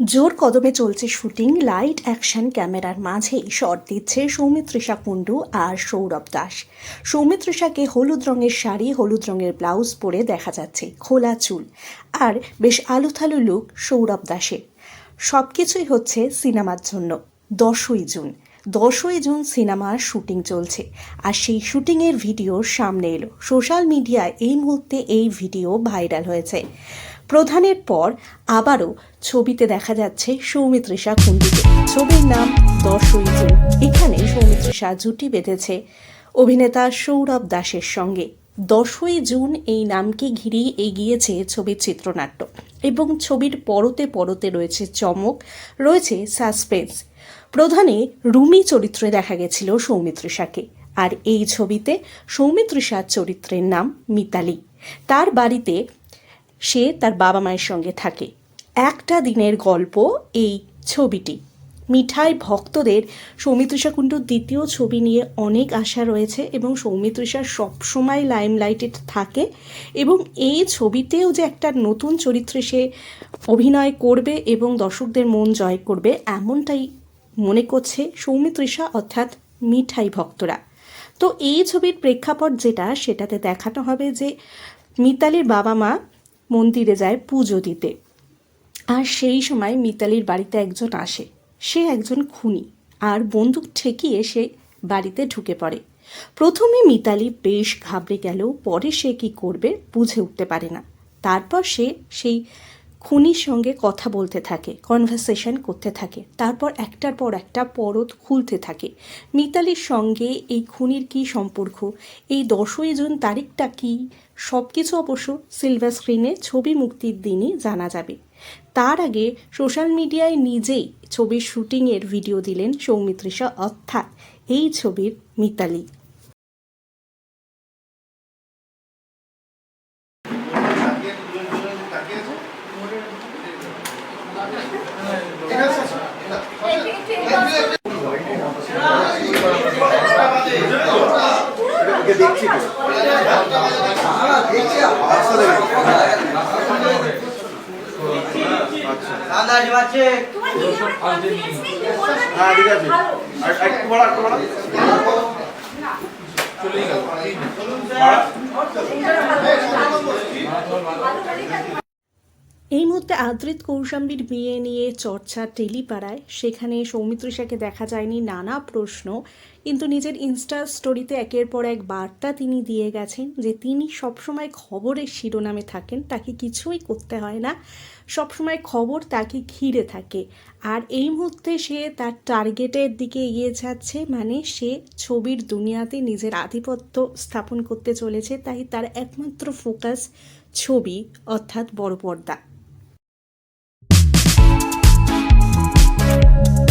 জোর কদমে চলছে শুটিং, লাইট অ্যাকশন ক্যামেরার মাঝেই শট দিচ্ছে সৌমিত্রিষা কুণ্ডু আর সৌরভ দাস। সৌমিত্রিষাকে হলুদ রঙের শাড়ি, হলুদ রঙের ব্লাউজ পরে দেখা যাচ্ছে খোলা চুল আর বেশ আলুথালু লুক সৌরভ দাসের। সব কিছুই হচ্ছে সিনেমার জন্য। দশই জুন। দশই জুন সিনেমার শুটিং চলছে আর সেই শুটিংয়ের ভিডিও সামনে এলো। সোশ্যাল মিডিয়ায় এই মুহূর্তে এই ভিডিও ভাইরাল হয়েছে। প্রধানের পর আবারও ছবিতে দেখা যাচ্ছে সৌমিত্রিষা কুণ্ডুকে। ছবির নাম দশই জুন এখানে সৌমিত্রিষা জুটি বেঁধেছে। অভিনেতা সৌরভ দাসের সঙ্গে। দশই জুন এই নামকে ঘিরেই এগিয়েছে ছবির চিত্রনাট্য এবং ছবির পরতে পরতে রয়েছে চমক, রয়েছে সাসপেন্স। প্রধানে রুমি চরিত্রে দেখা গেছিল সৌমিত্রিষাকে। আর এই ছবিতে সৌমিত্রিষার চরিত্রের নাম মিতালি। তার বাড়িতে সে তার বাবা মায়ের সঙ্গে থাকে। একটা দিনের গল্প এই ছবিটি। মিঠাই ভক্তদের সৌমিত্রিষা কুণ্ডুর দ্বিতীয় ছবি নিয়ে অনেক আশা রয়েছে এবং সৌমিত্রিষা সবসময় লাইমলাইটে থাকে এবং এই ছবিতেও যে একটা নতুন চরিত্রে সে অভিনয় করবে এবং দর্শকদের মন জয় করবে, এমনটাই মনে করছে সৌমিত্রিষা অর্থাৎ মিঠাই ভক্তরা। তো এই ছবির প্রেক্ষাপট যেটা, সেটাতে দেখানো হবে যে মিতালির বাবা মা মন্দিরে যায় পুজো দিতে। আর সেই সময় মিতালির বাড়িতে একজন আসে। সে একজন খুনি। আর বন্দুক ঠেকিয়ে সে বাড়িতে ঢুকে পড়ে। প্রথমে মিতালি বেশ ঘাবড়ে গেল পরে সে কি করবে বুঝে উঠতে পারে না। তারপর সে সেই খুনির সঙ্গে কথা বলতে থাকে কনভারসেশন করতে থাকে, তারপর একটার পর একটা পরত খুলতে থাকে। মিতালির সঙ্গে এই খুনির কী সম্পর্ক? এই দশই জুন তারিখটা কি? সব কিছু অবশ্য সিলভার স্ক্রিনে ছবি মুক্তির দিনই জানা যাবে। তার আগে সোশ্যাল মিডিয়ায় নিজেই ছবির শুটিংয়ের ভিডিও দিলেন সৌমিত্রিষা, অর্থাৎ এই ছবির মিতালি। দেখছি হ্যাঁ ঠিক আছে একটু বড় একটু বড় এই মুহূর্তে আদ্রিত কৌশাম্বীর বিয়ে নিয়ে চর্চা টেলিপাড়ায়। সেখানে সৌমিত্রিষাকে দেখা যায়নি নানা প্রশ্ন, কিন্তু নিজের ইনস্টা স্টোরিতে একের পর এক বার্তা তিনি দিয়ে গেছেন যে তিনি সবসময় খবরের শিরোনামে থাকেন, তাকে কিছুই করতে হয় না। সবসময় খবর তাকে ঘিরে থাকে। আর এই মুহূর্তে সে তার টার্গেটের দিকে এগিয়ে যাচ্ছে মানে সে ছবির দুনিয়াতে নিজের আধিপত্য স্থাপন করতে চলেছে, তাই তার একমাত্র ফোকাস ছবি, অর্থাৎ বড় পর্দা। Thank you.